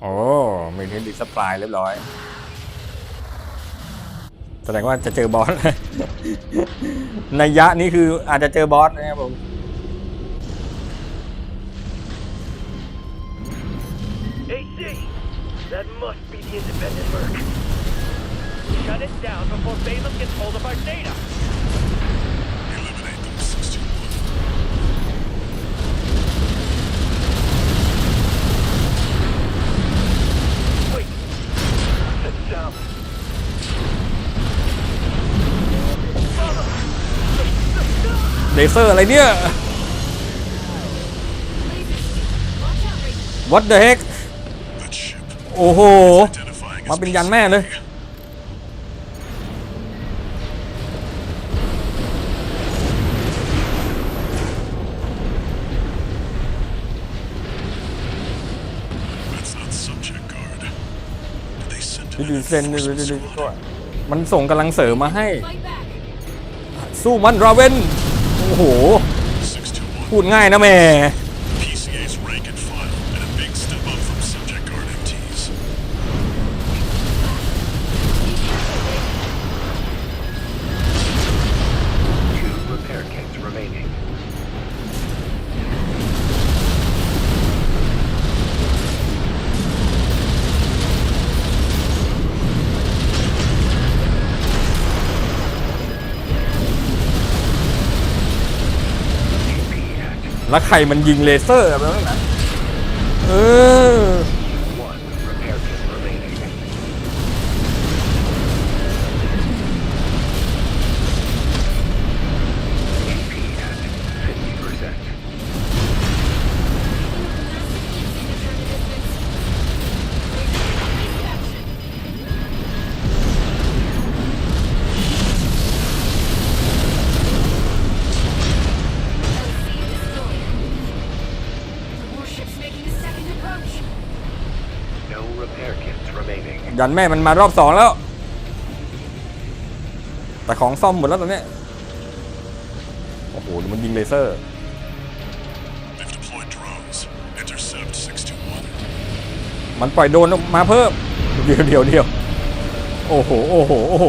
โอ้มีเทนดิสปลายเรียบร้อย แสดงว่าจะเจอบอสในยะนี้คืออาจจะเจอบอสนะครับผมเ shut it down before Balaam gets hold of our data. เลเซอร์อะไรเนี่ย What the heck โอ้โห มาเป็นยันแม่เลยดูเซนดูดูดูมันส่งกำลังเสริมมาให้ สู้มันราเวน โอ้โห พูดง่ายนะแม่ แล้วใครมันยิงเลเซอร์อะไรนั่นนะเออ ยันแม่มันมารอบสองแล้ว แต่ของซ่อมหมดแล้วตอนนี้ โอ้โหมันยิงเลเซอร์มันปล่อยโดนออกมาเพิ่ม เดี๋ยวเดี๋ยวเดี๋ยวโอ้โห โอ้โห โอ้โห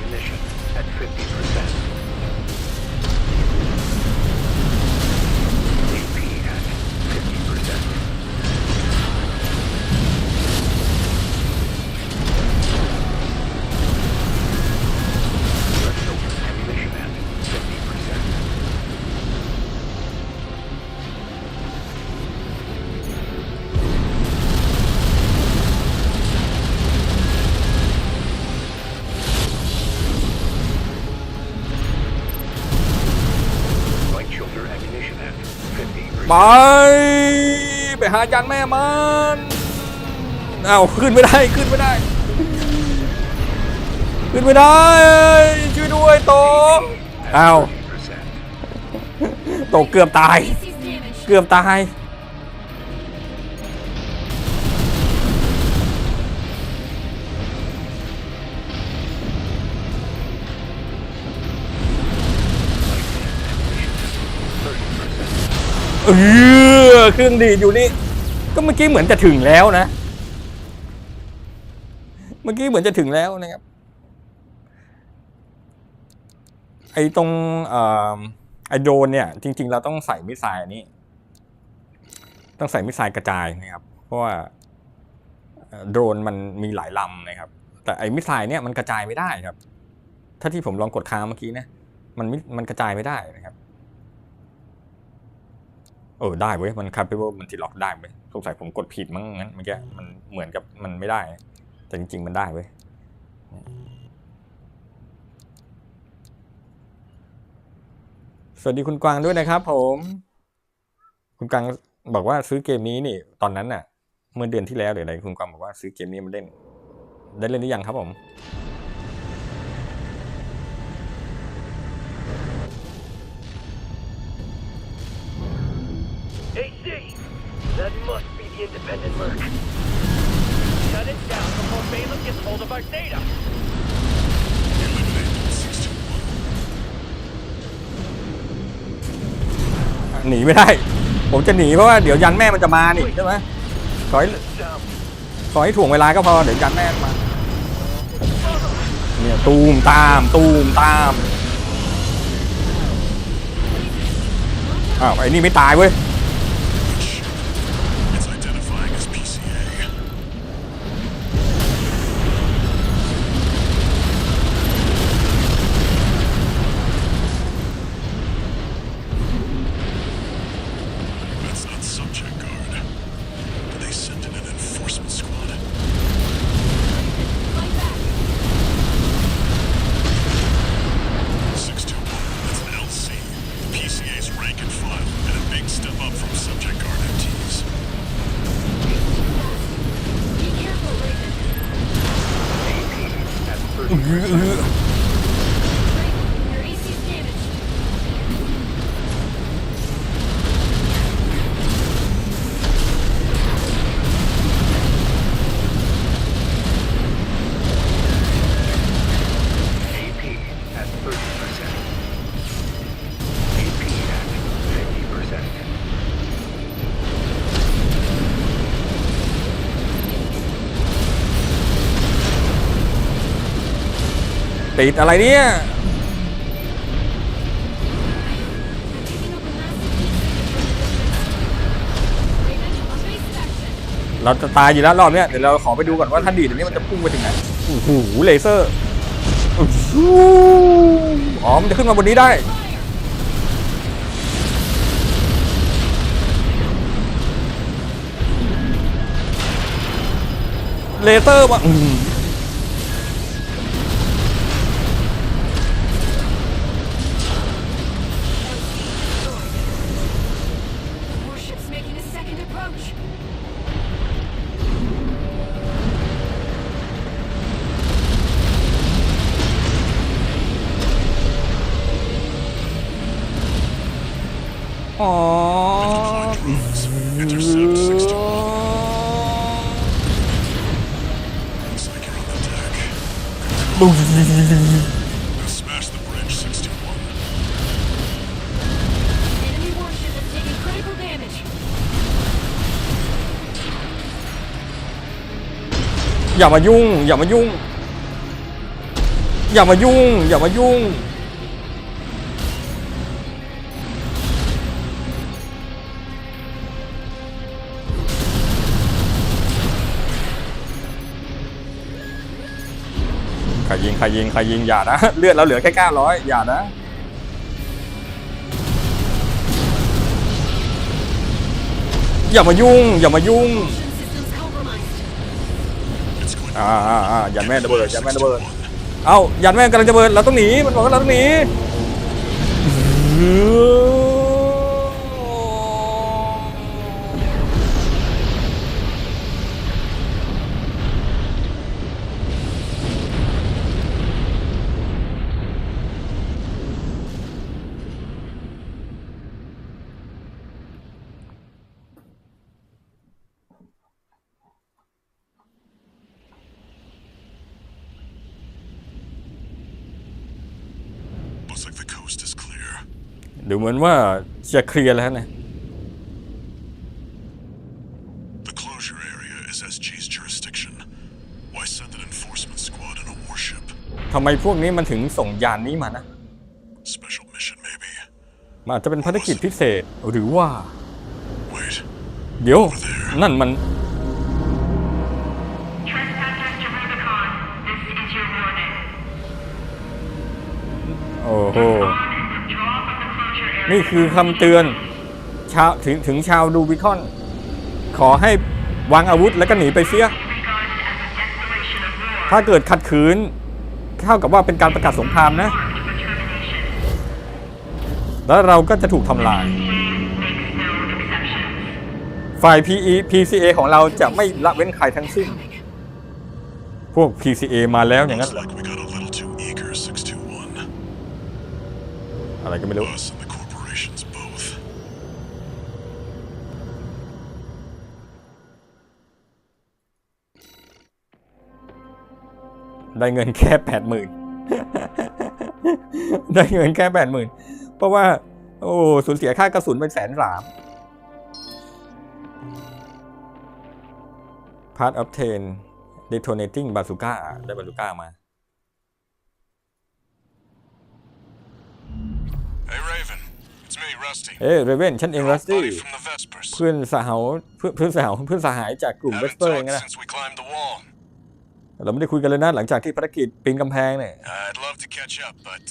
ammunition at 50%. ไป ไปหายันแม่มันเอาขึ้นไม่ได้ขึ้นไม่ได้ ขึ้นไม่ได้ ช่วยด้วยโตเอ้าว 50%. โตเกือบตาย เกือบตาย เออเครื่องดีดอยู่นี่ ก็เมื่อกี้เหมือนจะถึงแล้วนะ เมื่อกี้เหมือนจะถึงแล้วนะครับ ไอ้ตรงอไอ้โดนเนี่ย จริง ๆ เราต้องใส่มิสไซล์นี้ ต้องใส่มิสไซล์กระจายนะครับ เพราะว่าโดรนมันมีหลายลำนะครับ แต่ไอ้มิสไซล์เนี่ยมันกระจายไม่ได้ครับ ถ้าที่ผมลองกดค้างเมื่อกี้นะมันมันกระจายไม่ได้นะครับ เออได้เว้ยมันคาปิเบิลมันติล็อกได้เว้ยสงสัยผมกดผิดมั้งงั้นเมื่อกี้มันเหมือนกับมันไม่ได้ แต่จริง ๆ มันได้เว้ยสวัสดีคุณกวางด้วยนะครับ ผม คุณกวางบอกว่าซื้อเกมนี้นี่ ตอนนั้นน่ะ เมื่อเดือนที่แล้วหรืออะไรคุณกวางบอกว่าซื้อเกมนี้มาเล่น ได้เล่นหรือยังครับผม the independent Merc. Shut it down before Balaam gets hold of our data! Eliminate หนีไม่ได้ ผมจะหนีเพราะว่าเดี๋ยวยันแม่มันจะมานี่ใช่ไหมขอให้ Down. ขอให้ถ่วงเวลาก็พอเดี๋ยวยันแม่มา เนี่ยตูมตามตูมตาม อ้าวไอ้นี่ไม่ตายเว้ย who, who ติดอะไรเนี่ย เราจะตายอยู่แล้วรอบเนี้ยเดี๋ยวเราขอไปดูก่อนว่าท่านดีดอันนี้มันจะพุ่งไปถึงไหนโอ้โหเลเซอร์อ๋อมันจะขึ้นมาบนนี้ได้เลเซอร์ว่ะ อย่ามายุ่ง อย่ามายุ่ง อย่ามายุ่ง อย่ามายุ่ง ใครยิง ใครยิง ใครยิง อย่านะ เลือดเราเหลือแค่เก้าร้อยอย่านะอย่ามายุ่ง อย่ามายุ่ง อ่าอ่าอ่ายันแม่ระเบิดยันแม่ระเบิดเอ้ายันแม่กำลังจะระเบิดเราต้องหนีมันบอกว่าเราต้องหนี ดูเหมือนว่าจะเคลียร์แล้วนะ The closure area is SG's jurisdiction. Why send an enforcement squad in a warship? ทำไมพวกนี้มันถึงส่งยานนี้มานะ Special mission, maybe. มันอาจจะเป็นภารกิจพิเศษหรือว่า Wait. เดี๋ยว นั่นมัน Trespassers to Rubicon, this is your warning. โอ้โห Spawn นี่คือคำเตือนชาวถึงถึงชาวดูบิคอน ขอให้วางอาวุธแล้วก็หนีไปเสีย ถ้าเกิดขัดขืนเท่ากับว่าเป็นการประกาศสงครามนะ แล้วเราก็จะถูกทำลาย ฝ่าย PE PCA ของเราจะไม่ละเว้นใครทั้งสิ้น พวก PCA มาแล้วอย่างนั้นอ like we got a little too eager, 621. อะไรก็ไม่รู้ ได้เงินแค่แปดหมื่นได้เงินแค่แปดหมื่นเพราะว่า โอ้สูญเสียค่ากระสุนเป็นแสนสาม Part obtain detonating bazooka ได้บาซูก้ามา Hey, Raven. It's me, Rusty. เอ้เรเวนฉันเอง Your รั old สตี้ buddy from the Vespers. เพื่อนสหาวเพื่อนเพื่อนสหาวเพื่อนสหายจากกลุ่มเวส Haven't เปอร์เอง talked นะ เราไม่ได้คุยกันเลยนะหลังจากที่ภารกิจปีนกำแพงเนี่ย I'd love to catch up, but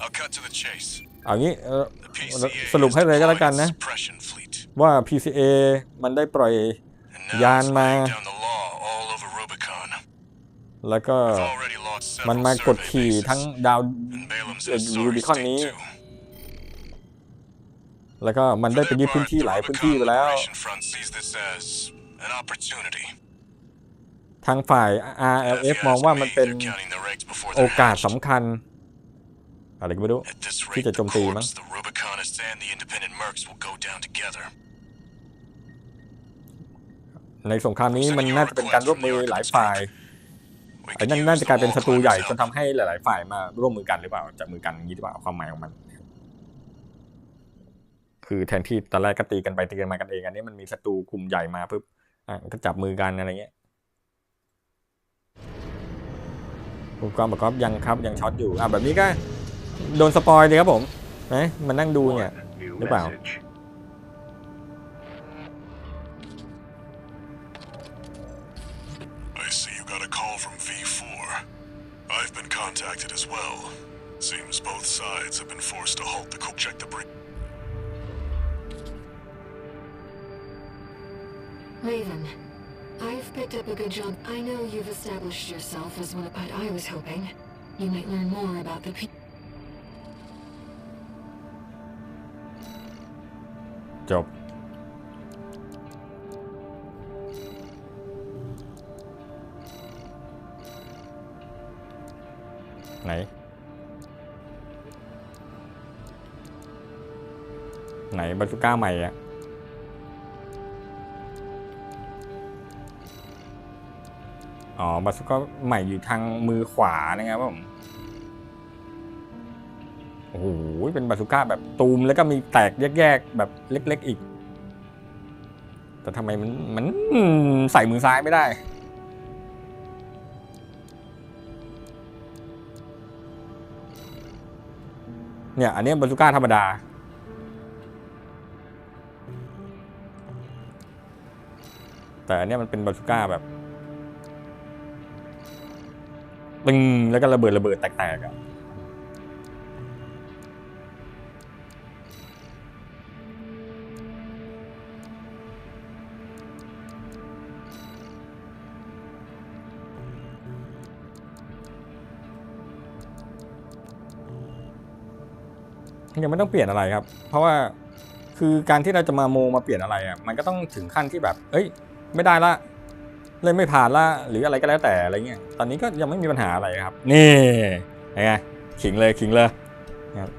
I'll cut to the chase. เอางี้เอ่อ The PCA สรุป has ให้เลยก็แล้ว deployed กัน its นะ suppression fleet. ว่า PCA มันได้ปล่อย And now Yan it's ma. laying down the law all over Rubicon. แล้วก็ I've already lost มัน several มากด survey ขี่ bases, ทั้งดาว and Balam's เอ่อ has รูบิ sorry คอน state นี้ too. แล้วก็มันได้ For ไป their ยึดพื้น part, ที่ the หลายพื้นที่ Rubicon ไปแล้ว ทางฝ่าย And if RLF you มอง ask ว่า me, มันเป็น they're counting their eggs before โอ they're กาส hatched. สำคัญ อะไรก็ไม่รู้ At this ที่ rate, จะโจ the มตีมั้ง Corps, the Rubiconists, and the independent mercs will go down together. ในสงครามนี้มันน่าจะเป็นการร่วมมือหลายฝ่าย We ไอ้ could นั่น use น่าจะ the กลายเป็น wall ศัตรูใหญ่ climbers' จน help. ทำให้หลาย ๆ ฝ่ายมาร่วมมือกันหรือเปล่าจับมือกันอย่างนี้หรือเปล่าความหมายของมัน คือแทนที่ตอนแรกก็ตีกันไปตีกันมากันเองอันนี้มันมีศัตรูกลุ่มใหญ่มาปุ๊บอะก็จับมือกันอะไรเงี้ย อุปกรณ์ประกอบยังครับยังช็อตอยู่อะแบบนี้ก็โดนสปอยเลยครับผมนะมันนั่งดูเนี่ย New Thế bảo. message. I see you I've picked up a good job. I know you've established yourself as one but I was hoping you might learn more about the people. Chọc. Này. Này, bazooka mày ạ. À. อ๋อบาซูก้าใหม่อยู่ทางมือขวานะครับผมโอ้โหเป็นบาซูก้าแบบตูมแล้วก็มีแตกแยกๆแบบเล็ก ๆอีก แต่ทำไมมันมันใส่มือซ้ายไม่ได้ เนี่ยอันนี้บาซูก้าธรรมดา แต่อันนี้มันเป็นบาซูก้าแบบ ตึงแล้วก็ระเบิดระเบิดแตกๆอะยังไม่ต้องเปลี่ยนอะไรครับ เพราะว่าคือการที่เราจะมาโมมาเปลี่ยนอะไรอะมันก็ต้องถึงขั้นที่แบบ เอ้ย ไม่ได้ละ เล่นไม่ผ่านละหรืออะไรก็แล้วแต่อะไรเงี้ยตอนนี้ก็ยังไม่มีปัญหาอะไรครับ นี่ไงขิงเลยขิงเลยครับ